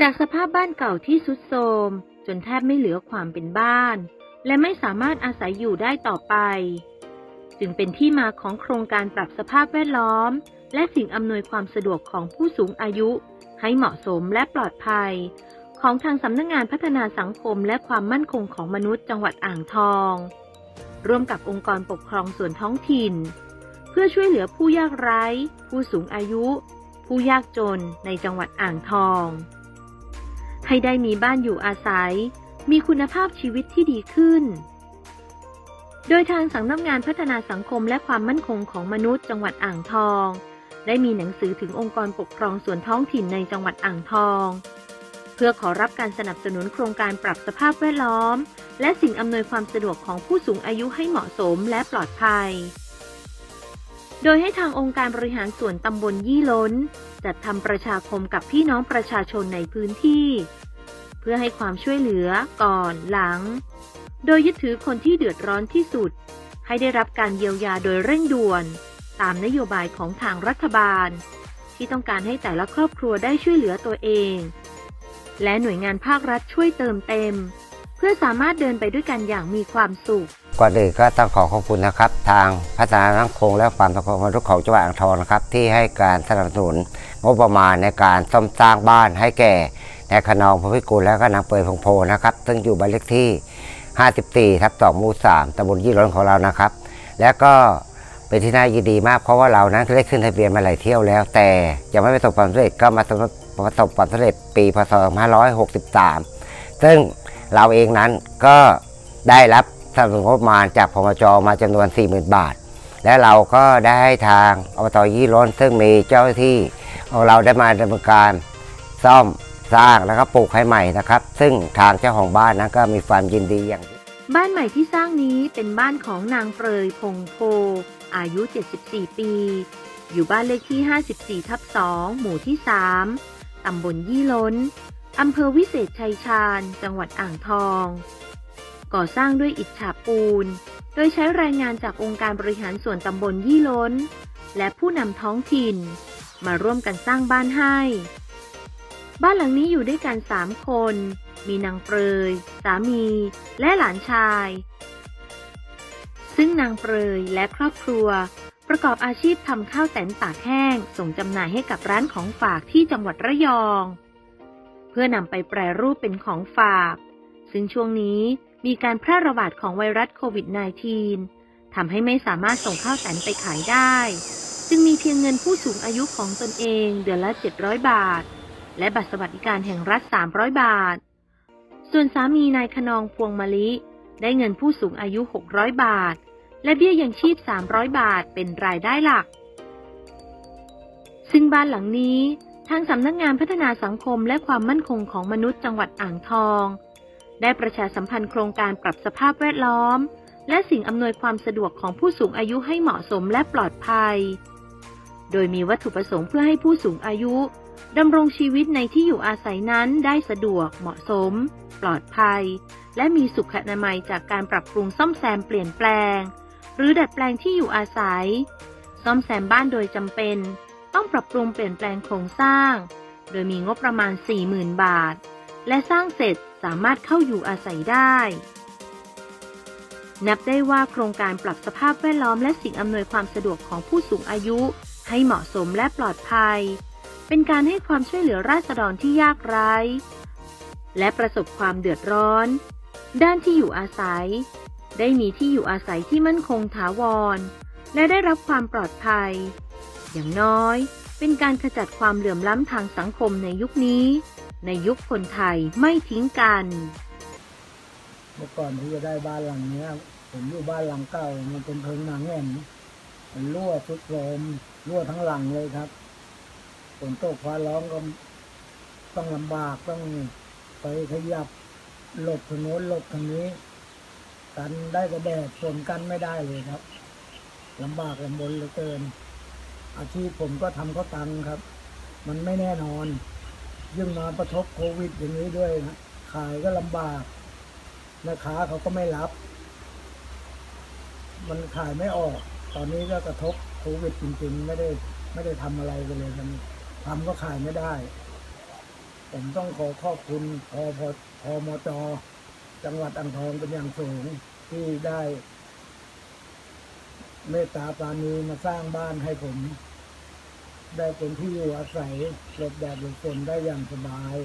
จากสภาพบ้านเก่าที่สุดโทรมจนแทบไม่เหลือความเป็นบ้าน และไม่สามารถอาศัยอยู่ได้ต่อไป จึงเป็นที่มาของโครงการปรับสภาพแวดล้อม และสิ่งอำนวยความสะดวกของผู้สูงอายุ ให้เหมาะสมและปลอดภัย ของทางสำนักงานพัฒนาสังคมและความมั่นคงของมนุษย์จังหวัดอ่างทอง ร่วมกับองค์กรปกครองส่วนท้องถิ่น เพื่อช่วยเหลือผู้ยากไร้ ผู้สูงอายุ ผู้ยากจนในจังหวัดอ่างทอง ให้ได้มีบ้านอยู่อาศัย มีคุณภาพชีวิตที่ดีขึ้น โดยทางสำนักงานพัฒนาสังคมและความมั่นคงของมนุษย์จังหวัดอ่างทอง ได้มีหนังสือถึงองค์กรปกครองส่วนท้องถิ่นในจังหวัดอ่างทอง เพื่อขอรับการสนับสนุนโครงการปรับสภาพแวดล้อม และสิ่งอำนวยความสะดวกของผู้สูงอายุให้เหมาะสมและปลอดภัยโดยให้ทางองค์การบริหารส่วนตำบลยี่ล้น จัดทำประชาคมกับพี่น้องประชาชนในพื้นที่ เพื่อให้ความช่วยเหลือก่อนหลัง โดยยึดถือคนที่เดือดร้อนที่สุด ให้ได้รับการเยียวยาโดยเร่งด่วน ตามนโยบายของทางรัฐบาล ที่ต้องการให้แต่ละครอบครัวได้ช่วยเหลือตัวเอง และหน่วยงานภาครัฐช่วยเติมเต็ม เพื่อสามารถเดินไปด้วยกันอย่างมีความสุขก่อนอื่นก็ต้องขอขอบคุณนะครับ ทางพัฒนาสังคมและความสังคมมนุษย์ของจังหวัดอ่างทองนะครับ ที่ให้การสนับสนุนงบประมาณในการซ่อมสร้างบ้านให้แก่ นายขนองพระพิกุลและก็นางเปยพงโพนะครับ ซึ่งอยู่บ้านเลขที่ 54ทับ2หมู่ 3ตำบลยี่ร้อนของเรานะครับ และก็เป็นที่น่ายินดีมากเพราะว่าเรานั้นได้ขึ้นทะเบียนมาหลายเที่ยวแล้ว แต่ยังไม่ประสบความสำเร็จก็มาประสบความสำเร็จปีพศ2563 ซึ่งเราเองนั้นก็ได้รับสนับสนุนงบประมาณจากพมจมาจำนวน 40,000 บาท และเราก็ได้ให้ทางอบตยี่ร้อนซึ่งมีเจ้าหน้าที่ของเราได้มาดำเนินการซ่อม สร้างแล้วก็ปลูกให้ใหม่นะครับ ซึ่งทางเจ้าของบ้านนั้นก็มีความยินดีอย่างยิ่งบ้านใหม่ที่สร้างนี้เป็นบ้านของนางเปรยพงโพ อายุ 74 ปี อยู่บ้านเลขที่ 54 ทับ 2 หมู่ที่ 3 ตำบลยี่ล้น อำเภอวิเศษชัยชาญ จังหวัดอ่างทอง ก่อสร้างด้วยอิฐฉาบปูน โดยใช้แรงงานจากองค์การบริหารส่วนตำบลยี่ล้น และผู้นำท้องถิ่น มาร่วมกันสร้างบ้านให้ บ้านหลังนี้อยู่ด้วยกัน3คน มีนางเปรย สามี และหลานชาย ซึ่งนางเปรยและครอบครัว ประกอบอาชีพทำข้าวแตนตากแห้ง ส่งจำหน่ายให้กับร้านของฝากที่จังหวัดระยอง เพื่อนำไปแปรรูปเป็นของฝาก ซึ่งช่วงนี้มีการแพร่ระบาดของไวรัสโควิด -19 ทำให้ไม่สามารถส่งข้าวแตนไปขายได้ จึงมีเพียงเงินผู้สูงอายุของตนเองเดือนละ 700 บาท และบัตรสวัสดิการแห่งรัฐ 300 บาท ส่วนสามีนายขนองพวงมะลิ ได้เงินผู้สูงอายุ 600 บาท และเบี้ยยังชีพ 300 บาทเป็นรายได้หลัก ซึ่งบ้านหลังนี้ทางสำนักงานพัฒนาสังคมและความมั่นคงของมนุษย์จังหวัดอ่างทอง ได้ประชาสัมพันธ์โครงการปรับสภาพแวดล้อม และสิ่งอำนวยความสะดวกของผู้สูงอายุให้เหมาะสมและปลอดภัย โดยมีวัตถุประสงค์เพื่อให้ผู้สูงอายุ ดำรงชีวิตในที่อยู่อาศัยนั้นได้สะดวกเหมาะสม ปลอดภัย และมีสุขอนามัยจากการปรับปรุงซ่อมแซมเปลี่ยนแปลง หรือดัดแปลงที่อยู่อาศัย ซ่อมแซมบ้านโดยจำเป็น ต้องปรับปรุงเปลี่ยนแปลงโครงสร้าง โดยมีงบประมาณ 40,000 บาท และสร้างเสร็จสามารถเข้าอยู่อาศัยได้ นับได้ว่าโครงการปรับสภาพแวดล้อมและสิ่งอำนวยความสะดวกของผู้สูงอายุ ให้เหมาะสมและปลอดภัย เป็นการให้ความช่วยเหลือราษฎรที่ยากไร้ และประสบความเดือดร้อน ด้านที่อยู่อาศัย ได้มีที่อยู่อาศัยที่มั่นคงถาวร และได้รับความปลอดภัย อย่างน้อย เป็นการขจัดความเหลื่อมล้ำทางสังคมในยุคนี้ ในยุคคนไทยไม่ทิ้งกัน เมื่อก่อนที่จะได้บ้านหลังเนี้ยผมอยู่บ้านหลังเก่ามันเป็นเพิงหนังแง่นมันรั่วทุดโทรมรั่วทั้งหลังเลยครับ ฝนตกฟ้าร้องก็ต้องลำบากต้องไปขยับหลบทางโน้นหลบทางนี้ กันได้กระแดดฝนกันไม่ได้เลยครับลำบากลำบนเหลือเกิน อาชีพผมก็ทำข้าวตังครับ มันไม่แน่นอนยิ่งมาประทบโควิดอย่างนี้ด้วยนะขายก็ลำบากแม่ค้าเขาก็ไม่รับ มันขายไม่ออก ตอนนี้ก็กระทบโควิดจริง ๆ ไม่ได้ไม่ได้ทำอะไรกันเลยมัน ทำก็ขายไม่ได้ ผมต้องขอขอบคุณพอพอพอมจจังหวัดอ่างทองเป็นอย่างสูงที่ได้ เมตตาปาณีมาสร้างบ้านให้ผม ได้เป็นที่อยู่อาศัยหลบแดดหลบฝนได้อย่างสบาย